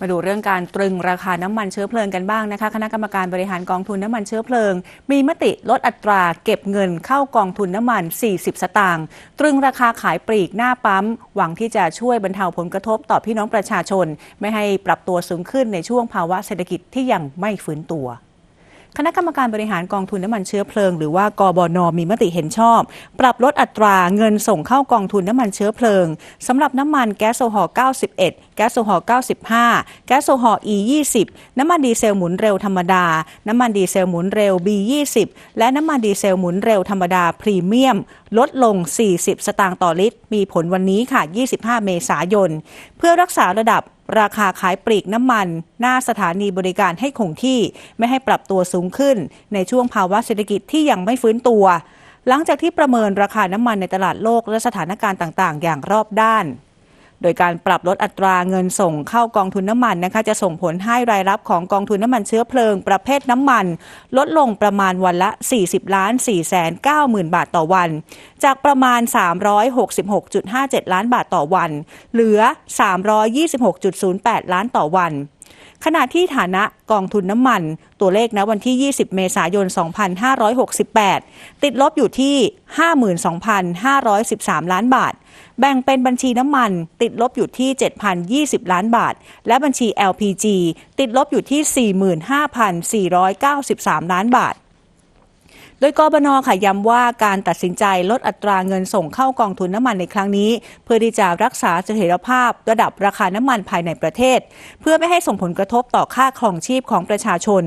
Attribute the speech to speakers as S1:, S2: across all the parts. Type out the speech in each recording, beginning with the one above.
S1: มาดูเรื่องการตรึงราคาน้ำมันเชื้อเพลิงกันบ้างนะคะ คณะกรรมการบริหารกองทุนน้ำมันเชื้อเพลิง มีมติลดอัตราเก็บเงินเข้ากองทุนน้ำมัน 40 สตางค์ตรึงราคาขายปลีกหน้าปั๊ม หวังที่จะช่วยบรรเทาผลกระทบต่อพี่น้องประชาชน ไม่ให้ปรับตัวสูงขึ้นในช่วงภาวะเศรษฐกิจที่ยังไม่ฟื้นตัว คณะกรรมการบริหารกองทุนน้ำมันเชื้อเพลิง หรือว่ากบนมีมติเห็นชอบ ปรับลดอัตราเงินส่งเข้ากองทุนน้ำมันเชื้อเพลิงสำหรับน้ำมันแก๊สโซฮอล์91 แก๊สโซฮอล์95 แก๊สโซฮอล์ E20 น้ำมันดีเซลหมุนเร็วธรรมดา น้ำมันดีเซลหมุนเร็ว B20 และน้ำมันดีเซลหมุนเร็วธรรมดาพรีเมียม ลดลง 40 สตางค์ต่อลิตร มีผลวันนี้ค่ะ 25 เมษายน เพื่อรักษาระดับ ราคาขายปลีกน้ำมัน หน้าสถานีบริการให้คงที่ไม่ให้ปรับตัวสูงขึ้น ในช่วงภาวะเศรษฐกิจที่ยังไม่ฟื้นตัว หลังจากที่ประเมินราคาน้ำมันในตลาดโลกและสถานการณ์ต่าง ๆ อย่างรอบด้าน โดยการปรับลดอัตราเงินส่งเข้ากองทุนน้ำมันนะคะจะส่งผลให้รายรับของกองทุนน้ำมันเชื้อเพลิงประเภทน้ำมัน ลดลงประมาณวันละ 40ล้าน4แสน9หมื่นบาทต่อวัน จากประมาณ 366.57 ล้านบาทต่อวัน เหลือ 326.08 ล้านต่อวัน ขณะที่ฐานะกองทุนน้ำมัน ตัวเลขณวันที่ 20 เมษายน 2568 ติดลบอยู่ที่ 52,513 ล้านบาท แบ่งเป็นบัญชีน้ำมันติดลบอยู่ที่ 7,020 ล้านบาท และบัญชี LPG ติดลบอยู่ที่ 45,493 ล้านบาท โดยกบนค่ะย้ำว่าการตัดสินใจลดอัตราเงินส่งเข้ากองทุนน้ำมันในครั้งนี้ เพื่อที่จะรักษาเสถียรภาพระดับราคาน้ำมันภายในประเทศ เพื่อไม่ให้ส่งผลกระทบต่อค่าครองชีพของประชาชน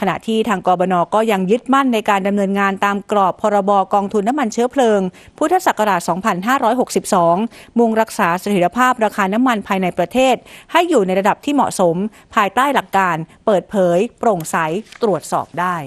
S1: ขณะที่ทางกบนก็ยังยึดมั่นในการดำเนินงานตามกรอบพรบกองทุนน้ำมันเชื้อเพลิง พุทธศักราช 2562 มุ่งรักษาเสถียรภาพราคาน้ำมันภายในประเทศ ให้อยู่ในระดับที่เหมาะสม ภายใต้หลักการ เปิดเผย โปร่งใสตรวจสอบได้